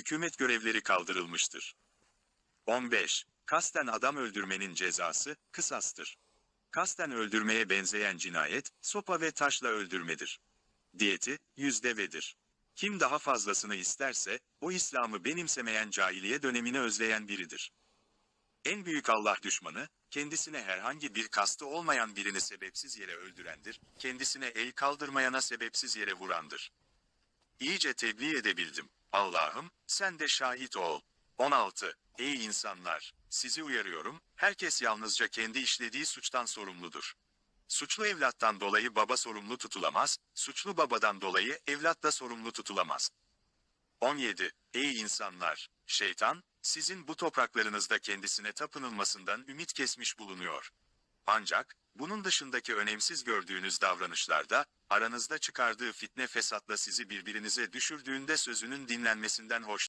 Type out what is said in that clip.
hükümet görevleri kaldırılmıştır. 15. Kasten adam öldürmenin cezası, kısastır. Kasten öldürmeye benzeyen cinayet, sopa ve taşla öldürmedir. Diyeti, yüzdevedir. Kim daha fazlasını isterse, o İslam'ı benimsemeyen cahiliye dönemini özleyen biridir. En büyük Allah düşmanı, kendisine herhangi bir kastı olmayan birini sebepsiz yere öldürendir, kendisine el kaldırmayana sebepsiz yere vurandır. İyice tebliğ edebildim. Allah'ım, sen de şahit ol. 16. Ey insanlar! Sizi uyarıyorum, herkes yalnızca kendi işlediği suçtan sorumludur. Suçlu evlattan dolayı baba sorumlu tutulamaz, suçlu babadan dolayı evlat da sorumlu tutulamaz. 17. Ey insanlar! Şeytan, sizin bu topraklarınızda kendisine tapınılmasından ümit kesmiş bulunuyor. Ancak, bunun dışındaki önemsiz gördüğünüz davranışlarda, aranızda çıkardığı fitne fesatla sizi birbirinize düşürdüğünde sözünün dinlenmesinden hoş